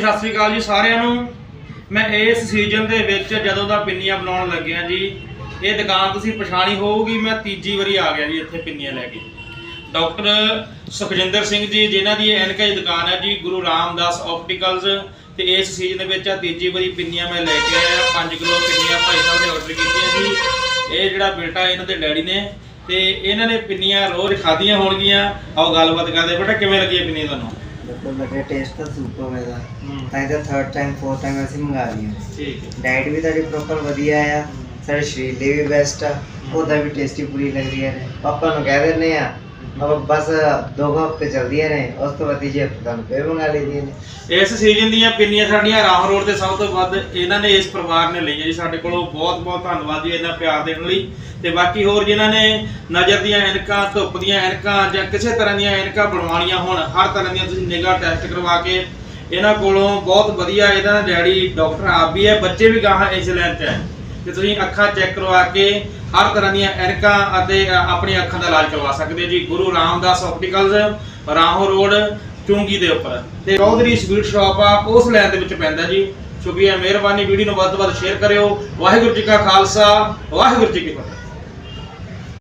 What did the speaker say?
ਹਾਂਜੀ ਸਤਿ ਸ੍ਰੀ ਅਕਾਲ ਜੀ ਸਾਰਿਆਂ ਨੂੰ। ਮੈਂ ਇਸ ਸੀਜ਼ਨ ਦੇ ਵਿੱਚ ਜਦੋਂ ਦਾ ਪਿੰਨੀਆਂ ਬਣਾਉਣ ਲੱਗਿਆ ਜੀ, ਇਹ ਦੁਕਾਨ ਤੁਸੀਂ ਪਛਾਣੀ ਹੋਊਗੀ, ਮੈਂ ਤੀਜੀ ਵਾਰੀ ਆ ਗਿਆ ਜੀ ਇੱਥੇ ਪਿੰਨੀਆਂ ਲੈ ਕੇ। ਡਾਕਟਰ ਸੁਖਜਿੰਦਰ ਸਿੰਘ ਜੀ, ਜਿਨ੍ਹਾਂ ਦੀ ਇਹ ਦੁਕਾਨ ਹੈ ਜੀ, ਗੁਰੂ ਰਾਮਦਾਸ ਆਪਟੀਕਲਸ ਤੇ ਇਸ ਸੀਜ਼ਨ ਦੇ ਵਿੱਚ ਆ ਤੀਜੀ ਵਾਰੀ ਪਿੰਨੀਆਂ ਮੈਂ ਲੈ ਕੇ ਆਇਆ 5 ਕਿਲੋ ਪਿੰਨੀਆਂ ਭਾਈ ਸਾਹਿਬ ਨੇ ਆਰਡਰ ਕੀਤੀਆਂ ਜੀ। ਇਹ ਜਿਹੜਾ ਬੇਟਾ ਇਹਨਾਂ ਦੇ ਡੈਡੀ ਨੇ, ਤੇ ਇਹਨਾਂ ਨੇ ਪਿੰਨੀਆਂ ਰੋਜ਼ ਖਾਧੀਆਂ ਹੋਣਗੀਆਂ। ਆਓ ਗੱਲਬਾਤ ਕਰਦੇ ਬੇਟਾ, ਕਿਵੇਂ ਲੱਗੀਆਂ ਪਿੰਨੀਆਂ ਤੁਹਾਨੂੰ? ਬਿਲਕੁਲ ਲੱਗੇ ਟੇਸਟ ਤਾਂ ਸੁਪਰ ਹੈ ਦਾ ਹੂੰ। ਤਾਂ ਇਹਦਾ ਥਰਡ ਟਾਈਮ ਫੋਰਥ ਟਾਈਮ ਅਸੀਂ ਮੰਗਾ ਲਈਆਂ ਠੀਕ ਹੈ। ਡਾਈਟ ਵੀ ਤੁਹਾਡੀ ਪ੍ਰੋਪਰ ਵਧੀਆ ਆ। ਸਾਡੇ ਸਰੀਰ ਲਈ ਵੀ ਬੈਸਟ ਆ। ਉਹਦਾ ਵੀ ਟੇਸਟੀ ਪੂਰੀ ਲੱਗਦੀਆਂ ਨੇ ਪਾਪਾ ਨੂੰ ਕਹਿ ਦਿੰਦੇ ਆ ਅਬ ਬਸ ਦੋ ਕੁ ਹਫ਼ਤੇ ਚੱਲਦੀਆਂ ਨੇ ਉਸ ਤੋਂ ਬਾਅਦ ਤੀਜੇ ਹਫ਼ਤੇ ਤੁਹਾਨੂੰ ਫੇਰ ਮੰਗਾ ਲਈਆਂ ਨੇ ਇਸ ਸੀਜ਼ਨ ਦੀਆਂ ਪਿੰਨੀਆਂ ਸਾਡੀਆਂ ਰਾਮ ਰੋਡ ਤੇ ਸਭ ਤੋਂ ਵੱਧ ਇਹਨਾਂ ਨੇ ਇਸ ਪਰਿਵਾਰ ਨੇ ਲਈਆਂ ਜੀ ਸਾਡੇ ਕੋਲੋਂ ਬਹੁਤ ਬਹੁਤ ਧੰਨਵਾਦ ਜੀ ਇਹਨਾਂ ਪਿਆਰ ਦੇਣ ਲਈ। ਤੇ ਬਾਕੀ ਹੋਰ ਜਿਨ੍ਹਾਂ ਨੇ ਨਜ਼ਰ ਦੀਆਂ ਐਨਕਾਂ ਧੁੱਪ ਦੀਆਂ ਐਨਕਾਂ ਜਾਂ ਕਿਸੇ ਤਰ੍ਹਾਂ ਦੀਆਂ ਐਨਕਾਂ ਬਣਵਾਉਣੀਆਂ ਹੋਣ ਹਰ ਤਰ੍ਹਾਂ ਦੀਆਂ ਤੁਸੀਂ ਨਿਗਾਹ ਟੈਸਟ ਕਰਵਾ ਕੇ ਇਹਨਾਂ ਕੋਲੋਂ ਬਹੁਤ ਵਧੀਆ ਇਹਦਾ ਡੈਡੀ ਡਾਕਟਰ ਆਪ ਵੀ ਹੈ, ਬੱਚੇ ਵੀ ਗਾਹਾਂ ਇਸ ਲਾਈਨ 'ਚ ਹੈ। ਤੇ ਤੁਸੀਂ ਅੱਖਾਂ ਚੈੱਕ ਕਰਵਾ ਕੇ ਹਰ ਤਰ੍ਹਾਂ ਦੀਆਂ ਐਨਕਾਂ ਅਤੇ ਅ, ਆਪਣੀਆਂ ਅੱਖਾਂ ਦਾ ਇਲਾਜ ਕਰਵਾ ਸਕਦੇ ਹੋ ਜੀ। ਗੁਰੂ ਰਾਮਦਾਸ ਆਪਟੀਕਲਸ ਰਾਹੋਂ ਰੋਡ ਚੁੰਗੀ ਦੇ ਉੱਪਰ। ਤੇ ਚੌਧਰੀ ਸਵੀਟ ਸ਼ਾਪ ਆ ਉਸ ਲਾਈਨ ਦੇ ਵਿੱਚ ਪੈਂਦਾ ਜੀ। ਸ਼ੁਕਰੀਆ ਮਿਹਰਬਾਨੀ। ਵੀਡੀਓ ਨੂੰ ਵੱਧ ਤੋਂ ਵੱਧ ਸ਼ੇਅਰ ਕਰਿਓ। ਵਾਹਿਗੁਰੂ ਜੀ ਕਾ ਖਾਲਸਾ ਵਾਹਿਗੁਰੂ ਜੀ ਕੀ ਫਤਿਹ।